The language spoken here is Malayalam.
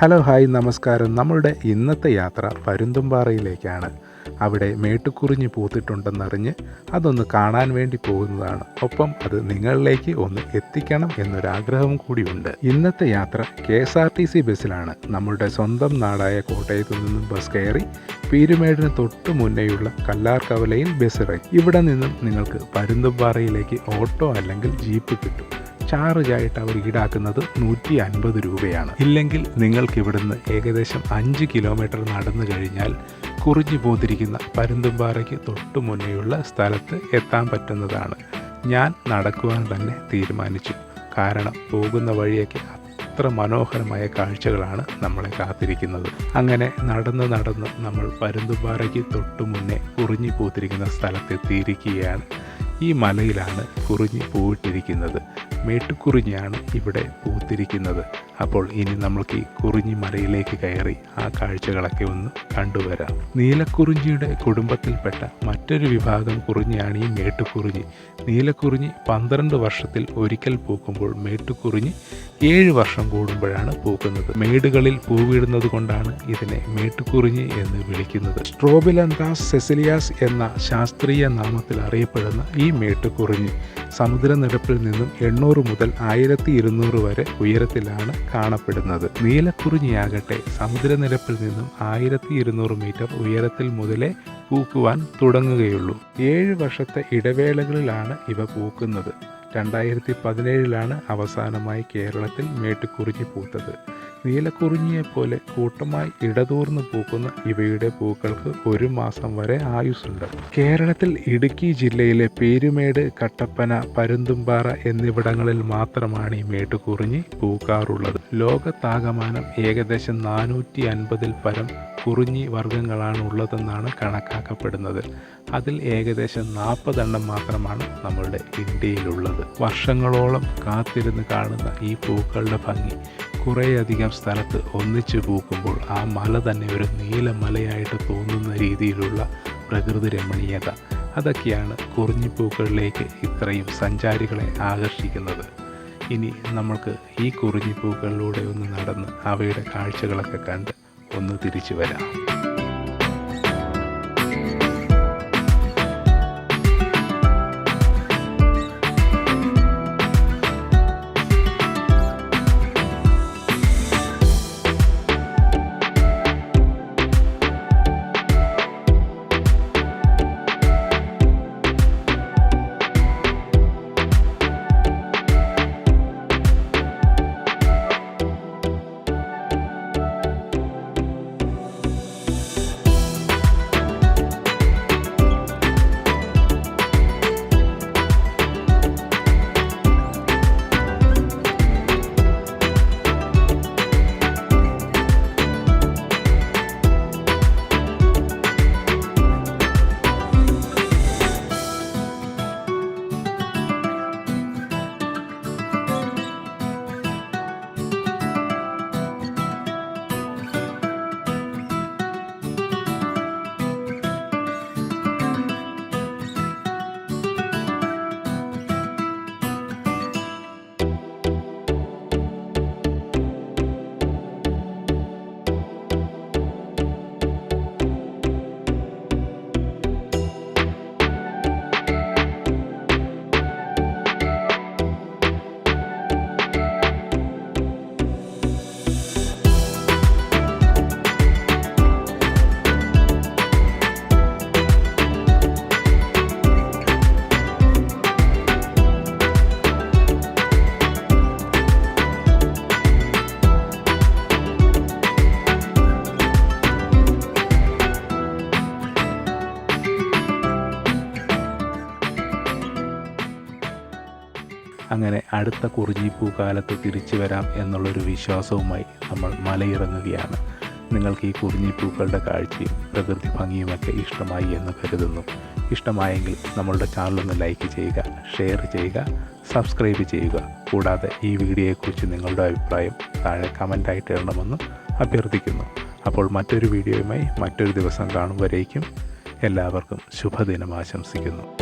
ഹലോ ഹായ് നമസ്കാരം. നമ്മളുടെ ഇന്നത്തെ യാത്ര പരുന്തുംപാറയിലേക്കാണ്. അവിടെ മേട്ടുക്കുറിഞ്ഞ് പൂത്തിട്ടുണ്ടെന്നറിഞ്ഞ് അതൊന്ന് കാണാൻ വേണ്ടി പോകുന്നതാണ്. ഒപ്പം അത് നിങ്ങളിലേക്ക് ഒന്ന് എത്തിക്കണം എന്നൊരാഗ്രഹം കൂടിയുണ്ട്. ഇന്നത്തെ യാത്ര K S R T C ബസ്സിലാണ്. നമ്മളുടെ സ്വന്തം നാടായ കോട്ടയത്തു നിന്നും ബസ് കയറി പീരുമേടിന് തൊട്ട് മുന്നേയുള്ള കല്ലാർകവലയിൽ ബസ് ഇറങ്ങി. ഇവിടെ നിന്നും നിങ്ങൾക്ക് പരുന്തുംപാറയിലേക്ക് ഓട്ടോ അല്ലെങ്കിൽ ജീപ്പ് കിട്ടും. ചാർജായിട്ട് അവർ ഈടാക്കുന്നത് നൂറ്റി അൻപത് രൂപയാണ്. ഇല്ലെങ്കിൽ നിങ്ങൾക്ക് ഇവിടുന്ന് ഏകദേശം അഞ്ച് കിലോമീറ്റർ നടന്നു കഴിഞ്ഞാൽ കുറിഞ്ഞു പോതിരിക്കുന്ന പരുന്തുംപാറയ്ക്ക് തൊട്ടു മുന്നേയുള്ള സ്ഥലത്ത് എത്താൻ പറ്റുന്നതാണ്. ഞാൻ നടക്കുവാൻ തന്നെ തീരുമാനിച്ചു. കാരണം പോകുന്ന വഴിയൊക്കെ അത്ര മനോഹരമായ കാഴ്ചകളാണ് നമ്മളെ കാത്തിരിക്കുന്നത്. അങ്ങനെ നടന്ന് നടന്ന് നമ്മൾ പരുന്തുംപാറയ്ക്ക് തൊട്ടു മുന്നേ കുറിഞ്ഞു പോത്തിരിക്കുന്ന സ്ഥലത്തെത്തിയിരിക്കുകയാണ് ഈ മലയിലാണ് കുറിഞ്ഞി പൂവിട്ടിരിക്കുന്നത്. മേട്ടുക്കുറിഞ്ഞാണ് ഇവിടെ പൂത്തിരിക്കുന്നത്. അപ്പോൾ ഇനി നമ്മൾക്ക് ഈ കുറിഞ്ഞി മലയിലേക്ക് കയറി ആ കാഴ്ചകളൊക്കെ ഒന്ന് കണ്ടുവരാം. നീലക്കുറിഞ്ഞിയുടെ കുടുംബത്തിൽപ്പെട്ട മറ്റൊരു വിഭാഗം കുറിഞ്ഞിയാണ് ഈ മേട്ടുക്കുറിഞ്ഞി നീലക്കുറിഞ്ഞി പന്ത്രണ്ട് വർഷത്തിൽ ഒരിക്കൽ പൂക്കുമ്പോൾ മേട്ടുക്കുറിഞ്ഞി ഏഴ് വർഷം കൂടുമ്പോഴാണ് പൂക്കുന്നത്. മേടുകളിൽ പൂവിടുന്നത് കൊണ്ടാണ് ഇതിനെ മേട്ടുക്കുറിഞ്ഞി എന്ന് വിളിക്കുന്നത്. സ്ട്രോബിലന്താസ് സെസിലിയാസ് എന്ന ശാസ്ത്രീയ നാമത്തിൽ അറിയപ്പെടുന്ന ഈ മേട്ടുക്കുറിഞ്ഞി സമുദ്രനിരപ്പിൽ നിന്നും എണ്ണൂറ് മുതൽ ആയിരത്തി ഇരുന്നൂറ് വരെ ഉയരത്തിലാണ് കാണപ്പെടുന്നത്. നീലക്കുറിഞ്ഞിയാകട്ടെ സമുദ്രനിരപ്പിൽ നിന്നും ആയിരത്തി ഇരുന്നൂറ് മീറ്റർ ഉയരത്തിൽ മുതലേ പൂക്കുവാൻ തുടങ്ങുകയുള്ളൂ. ഏഴ് വർഷത്തെ ഇടവേളകളിലാണ് ഇവ പൂക്കുന്നത്. രണ്ടായിരത്തി പതിനേഴിലാണ് അവസാനമായി കേരളത്തിൽ മേട്ടുക്കുറിഞ്ഞി പൂത്തത്. നീലക്കുറിഞ്ഞിയെപ്പോലെ കൂട്ടമായി ഇടതൂർന്ന് പൂക്കുന്ന ഇവയുടെ പൂക്കൾക്ക് ഒരു മാസം വരെ ആയുസ്സുണ്ട്. കേരളത്തിൽ ഇടുക്കി ജില്ലയിലെ പേരുമേട് കട്ടപ്പന പരുന്തുംപാറ എന്നിവിടങ്ങളിൽ മാത്രമാണ് ഈ മേട്ടുകുറിഞ്ഞി പൂക്കാറുള്ളത്. ലോകത്താകമാനം ഏകദേശം നാനൂറ്റി അൻപതിൽ പരം കുറിഞ്ഞി വർഗങ്ങളാണ് ഉള്ളതെന്നാണ് കണക്കാക്കപ്പെടുന്നത്. അതിൽ ഏകദേശം നാൽപ്പതെണ്ണം മാത്രമാണ് നമ്മളുടെ ഇന്ത്യയിലുള്ളത്. വർഷങ്ങളോളം കാത്തിരുന്ന് കാണുന്ന ഈ പൂക്കളുടെ ഭംഗി കുറേയധികം സ്ഥലത്ത് ഒന്നിച്ചു പൂക്കുമ്പോൾ ആ മല തന്നെ ഒരു നീലമലയായിട്ട് തോന്നുന്ന രീതിയിലുള്ള പ്രകൃതി രമണീയത. അതൊക്കെയാണ് കുറിഞ്ഞിപ്പൂക്കളിലേക്ക് ഇത്രയും സഞ്ചാരികളെ ആകർഷിക്കുന്നത്. ഇനി നമ്മൾക്ക് ഈ കുറിഞ്ഞിപ്പൂക്കളിലൂടെ ഒന്ന് നടന്ന് അവയുടെ കാഴ്ചകളൊക്കെ കണ്ട് ഒന്ന് തിരിച്ചു വരാം. അങ്ങനെ അടുത്ത കുറിഞ്ഞിപ്പൂ കാലത്ത് തിരിച്ചു വരാം എന്നുള്ളൊരു വിശ്വാസവുമായി നമ്മൾ മലയിറങ്ങുകയാണ്. നിങ്ങൾക്ക് ഈ കുറിഞ്ഞിപ്പൂക്കളുടെ കാഴ്ചയും പ്രകൃതി ഭംഗിയുമൊക്കെ ഇഷ്ടമായി എന്ന് കരുതുന്നു. ഇഷ്ടമായെങ്കിൽ നമ്മളുടെ ചാനലൊന്ന് ലൈക്ക് ചെയ്യുക ഷെയർ ചെയ്യുക സബ്സ്ക്രൈബ് ചെയ്യുക. കൂടാതെ ഈ വീഡിയോയെക്കുറിച്ച് നിങ്ങളുടെ അഭിപ്രായം താഴെ കമന്റായിട്ട് ഇടണമെന്ന് അഭ്യർത്ഥിക്കുന്നു. അപ്പോൾ മറ്റൊരു വീഡിയോയുമായി മറ്റൊരു ദിവസം കാണും വരേക്കും. എല്ലാവർക്കും ശുഭദിനം ആശംസിക്കുന്നു.